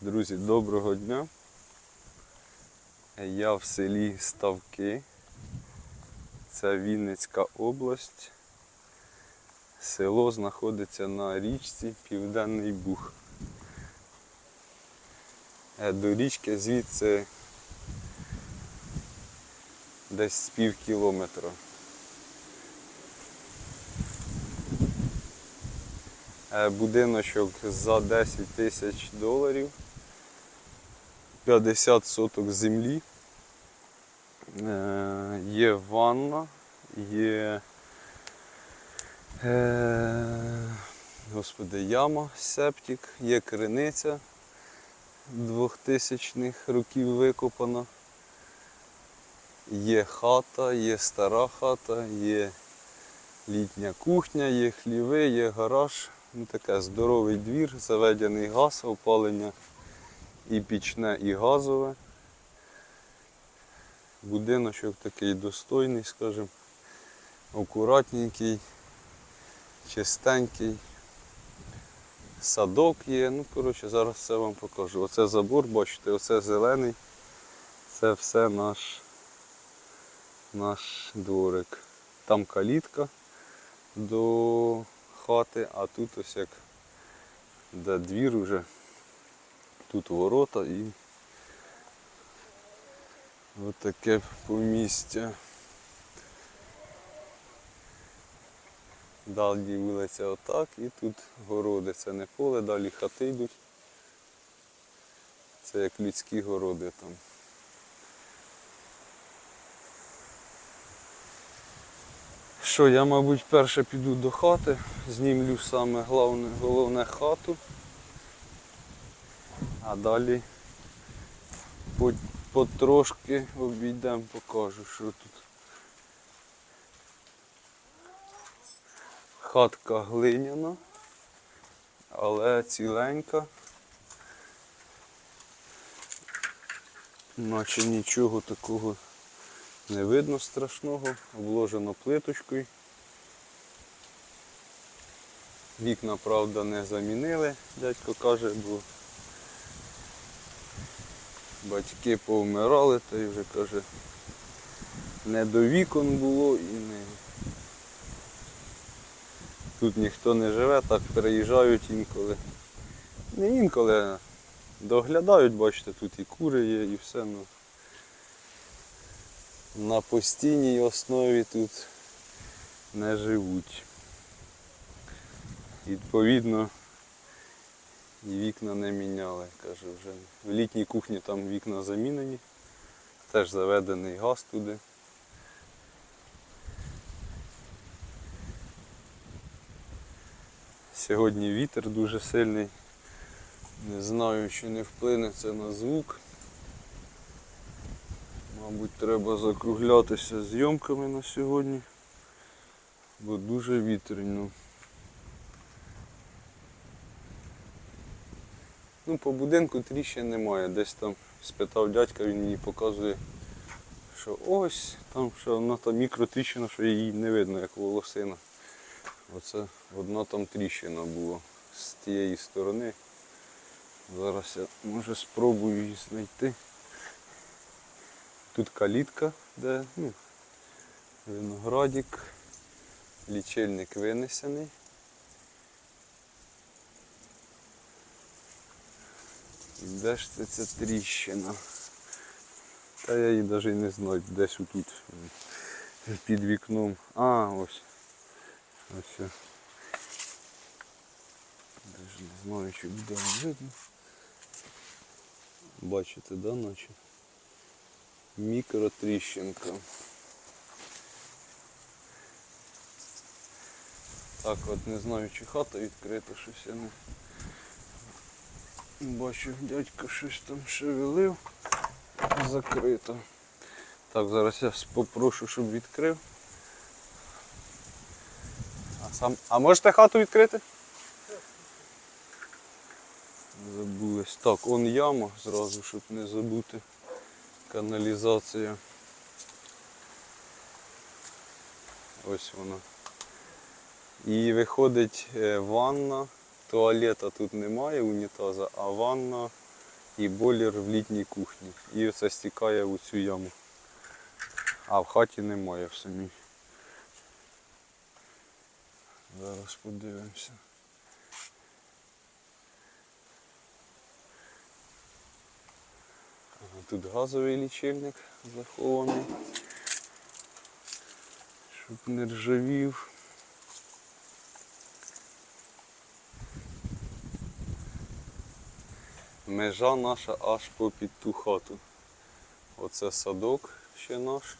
Друзі, доброго дня. Я в селі Ставки. Це Вінницька область. Село знаходиться на річці Південний Буг. Е, До річки звідси десь пів кілометра. Е, Будиночок за 10 тисяч доларів. 50 соток землі. Е, Є ванна, є е, господи, яма, септик, є криниця 2000-х років викопана. Є хата, є стара хата, є літня кухня, є хліви, є гараж. Ну, таке здоровий двір, заведений газ, опалення і пічне, і газове. Будиночок такий достойний, скажімо, акуратненький, чистенький. Садок є. Ну, коротше, зараз все вам покажу. Оце забор, бачите, оце зелений. Це все наш, наш дворик. Там калітка до хати, а тут ось як де двір уже. Тут ворота і отаке помістя. Далі вулиця отак і тут городи. Це не поле, далі хати йдуть. Це як людські городи там. Що, я, мабуть, перше піду до хати, знімлю саме головне, головне хату, а далі потрошки обійдемо, покажу, що тут. Хатка глиняна, але ціленька. Наче нічого такого не видно страшного, обложено плиточкою. Вікна, правда, не замінили, дядько каже, бо батьки повмирали, та й вже каже, не до вікон було і не. Тут ніхто не живе, так переїжджають інколи. Не інколи доглядають, бачите, тут і кури є, і все. Ну, на постійній основі тут не живуть. Відповідно, і вікна не міняли. Кажу, вже в літній кухні там вікна замінені, теж заведений газ туди. Сьогодні вітер дуже сильний. Не знаю, чи не вплине це на звук. Мабуть, треба закруглятися зйомками на сьогодні, бо дуже вітряно. Ну, по будинку тріщин немає. Десь там спитав дядька, він мені показує, що ось там що вона там мікротріщина, що її не видно, як волосина. Оце одна там тріщина була з тієї сторони. Зараз я може спробую її знайти. Тут калітка, де ну, виноградик, лічильник винесений. Де ж це ця тріщина? Та я її навіть не знаю, десь отут м, під вікном. А, ось. Ось. Даже не знаю, чи буде видно. Бачите, да, наче? Мікротріщинка. Так от не знаю, чи хата відкрита, щось я не бачу, дядько щось там шевелив. Закрито. Так, зараз я попрошу, щоб відкрив. А, сам... а можете хату відкрити? Забулось. Так, он яма зразу, щоб не забути. Каналізація. Ось вона. І виходить е, ванна, туалета тут немає, унітаза, а ванна і бойлер в літній кухні. І це стікає в цю яму. А в хаті немає в самій. Зараз подивимося. Тут газовий лічильник захований, щоб не ржавів. Межа наша аж попід ту хату. Оце садок ще наш.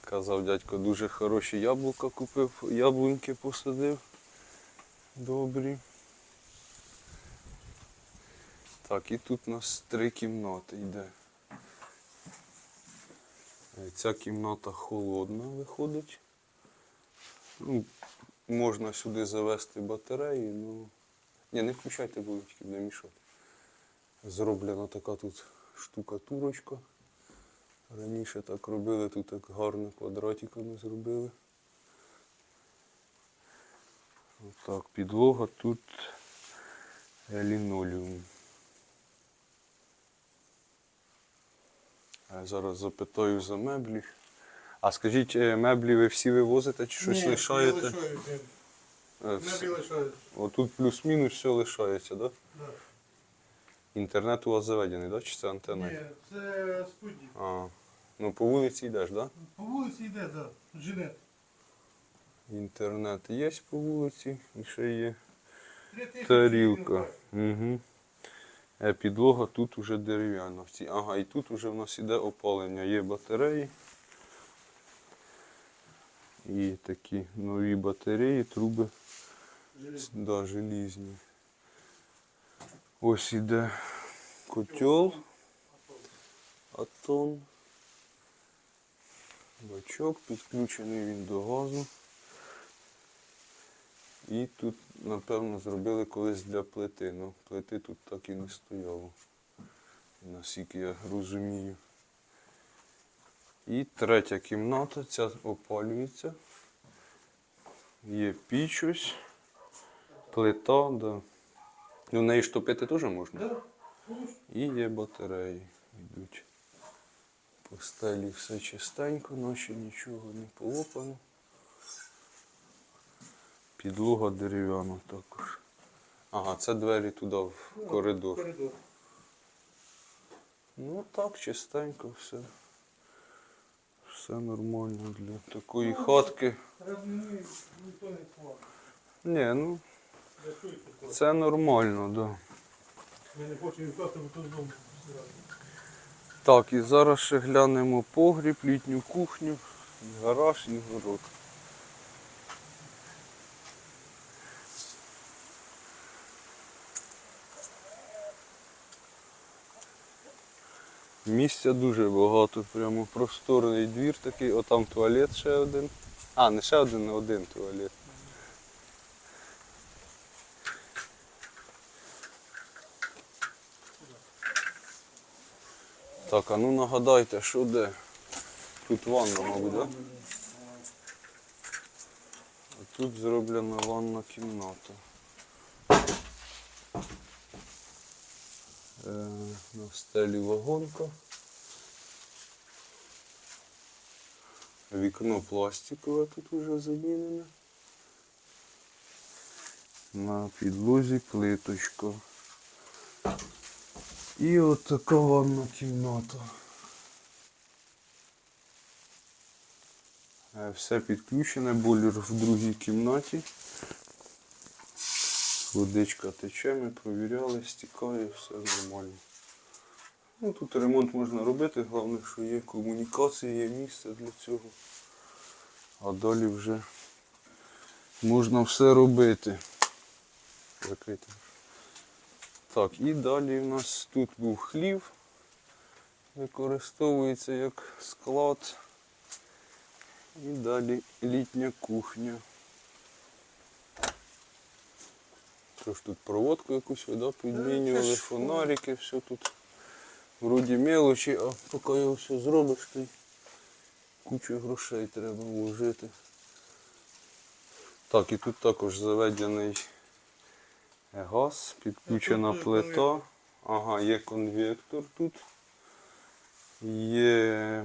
Казав дядько, дуже хороші яблука купив, яблуньки посадив. Добрі. Так, і тут у нас три кімнати йде. Е, Ця кімната холодна виходить. Ну, можна сюди завести батареї, ну. Ні, не включайте вулички, буде мішати. Зроблена така тут штукатурочка. Раніше так робили, тут так гарно квадратиками зробили. Отак, підлога тут лінолеум. Я зараз запитаю за меблі. А скажіть, е, меблі ви всі вивозите чи щось Ні, лишаєте? Не лишають. Е, вс- Меблі лишають. Отут плюс-мінус все лишається, так? Да? Да. Інтернет у вас заведений, да? чи це антенна? Ні, це спутник. А, ну по вулиці йдеш, так? Да? По вулиці йде, да. Жилет. Інтернет є по вулиці, і ще є тарілка. Угу. Е, підлога тут уже дерев'яна. Ага, і тут уже в нас іде опалення. Є батареї. І такі нові батареї, труби Жилет. да, желізні. Ось іде котел, атон. Бачок, підключений він до газу. І тут, напевно, зробили колись для плити. Ну, плити тут так і не стояло. Наскільки я розумію. І третя кімната, ця опалюється. Є піч ось, плита, да. Ну, в неї ж топити теж можна. Да? І є батареї йдуть. По стелі все чистенько, ночі нічого не полопано. Підлога дерев'яна також. Ага, це двері туди в Ну, коридор. Коридор. Ну так, чистенько все. Все нормально для такої Ну, хатки. Ні, ну. Це нормально, так. Да. Ми не хочемо вкласти в ту дому. Так, і зараз ще глянемо погріб, літню кухню, гараж і город. Місця дуже багато, прямо просторний двір такий, отам туалет ще один. А, не ще один, а один туалет. Так, а ну нагадайте, що де? Тут ванна, мабуть? Да? А Тут зроблена ванна кімната. Е, на стелі вагонка. Вікно пластикове тут вже замінене. На підлозі плиточка. І от така ванна кімната. Е, Все підключене, бойлер в другій кімнаті. Водичка тече, ми провіряли, стікає, все нормально. Ну, тут ремонт можна робити, головне, що є комунікації, є місце для цього. А далі вже можна все робити. Закрити. Так, і далі у нас тут був хлів, використовується як склад. І далі літня кухня. Тож тут проводку якусь вода підмінювали, фонарики, все тут вроді мелочі, а поки його все зробиш, то й кучу грошей треба вложити. Так, і тут також заведений Газ, підключена плита. Ага, є конвектор тут. Є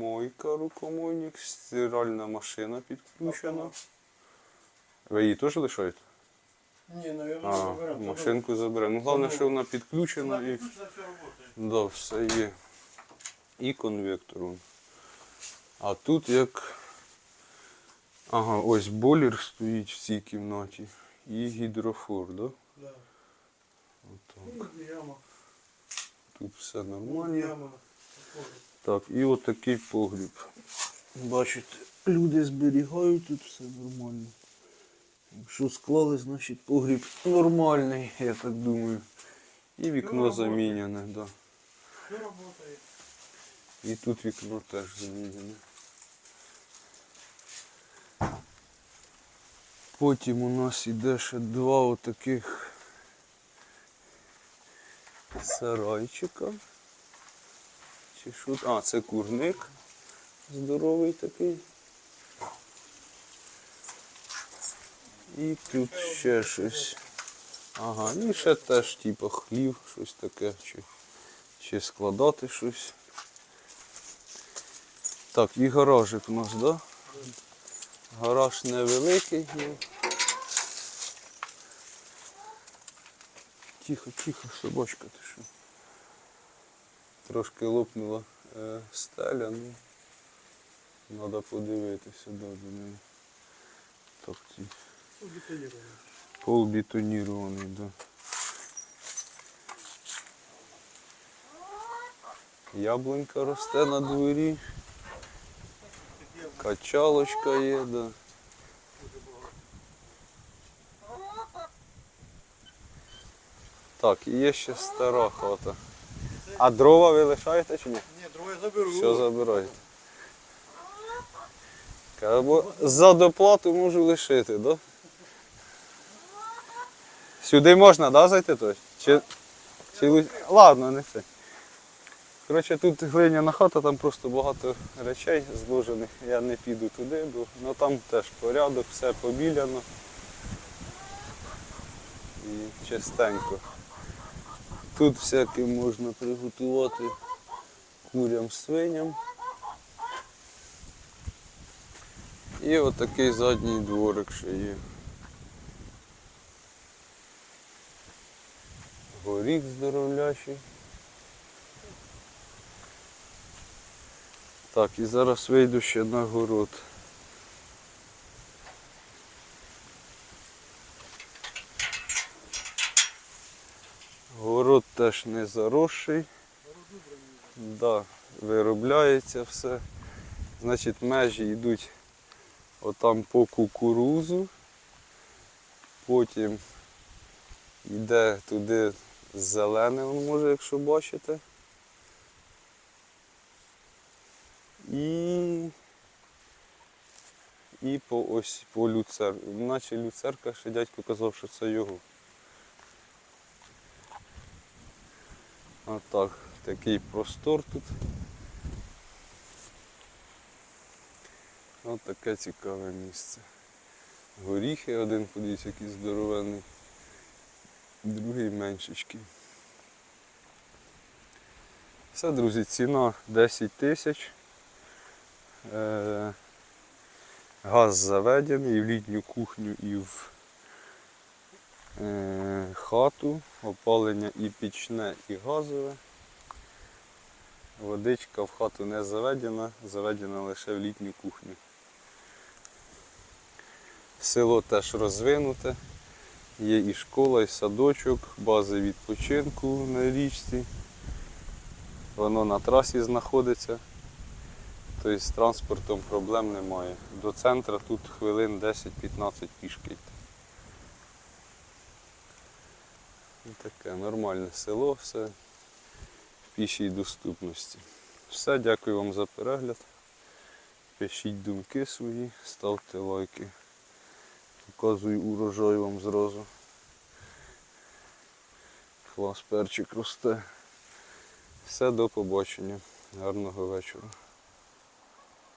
мойка рукомойник, стиральна машина підключена. Ви її теж лишаєте? Ні, наверное, А, заберемо. машинку заберемо. Ну, головне, що вона підключена і да, все є. І конвектор. А тут як. Ага, ось бойлер стоїть в цій кімнаті. І гідрофор, да? Да. Отак. І яма. Тут все Ну, нормально. Так, і от погріб. Бачите, люди зберігають тут все нормально. Якщо склали, значить погріб нормальний, я так думаю. І вікно заміняне, да. Все. І тут вікно теж заміняне. Потім у нас іде ще два отаких сарайчика. Чи що? А, це курник здоровий такий. І тут ще щось. Ага, і ще теж типу хлів, щось таке, чи, чи складати щось. Так, і гаражик у нас, так? Да? Гараж невеликий. Тихо, тихо, собачка ти що. Трошки лопнула е, стеля, ну. Треба подивитися до неї. Ну, деталірований. да. Яблунька росте на дворі. Качалочка є, да. Так, і є ще стара хата. А дрова ви лишаєте чи ні? Ні, друге заберу. Все забираєте. Або за доплату можу лишити, так? Да? Сюди можна, да, зайти? Чи, чи... Ладно, не це. Коротше, тут глиняна хата, там просто багато речей зложених. Я не піду туди, бо ну, там теж порядок, все побіляно. І чистенько. Тут всяке можна приготувати курям, свиням. І отакий задній дворик ще є. Горіх здоровлячий. Так, і зараз вийду ще на город. Город теж не заросший. Да, виробляється все. Значить, межі йдуть отам по кукурузу, потім йде туди зелене, може, якщо бачите. І, і по ось по люцер. Наче люцерка ще дядько казав, що це його. Отак, такий простор тут. Ось таке цікаве місце. Горіхи один, подивіться, який здоровенний, другий меншечкий. Все, друзі, ціна 10 тисяч. Е, Газ заведений і в літню кухню, і в е, хату, опалення і пічне, і газове. Водичка в хату не заведена, заведена лише в літню кухню. Село теж розвинуте. Є і школа, і садочок, бази відпочинку на річці. Воно на трасі знаходиться. Тобто з транспортом проблем немає. До центру тут хвилин 10-15 пішки. Ну, Таке нормальне село, все в пішій доступності. Все, дякую вам за перегляд. Пишіть думки свої, ставте лайки. Показую урожай вам зразу. Клас перчик росте. Все, до побачення. Гарного вечора.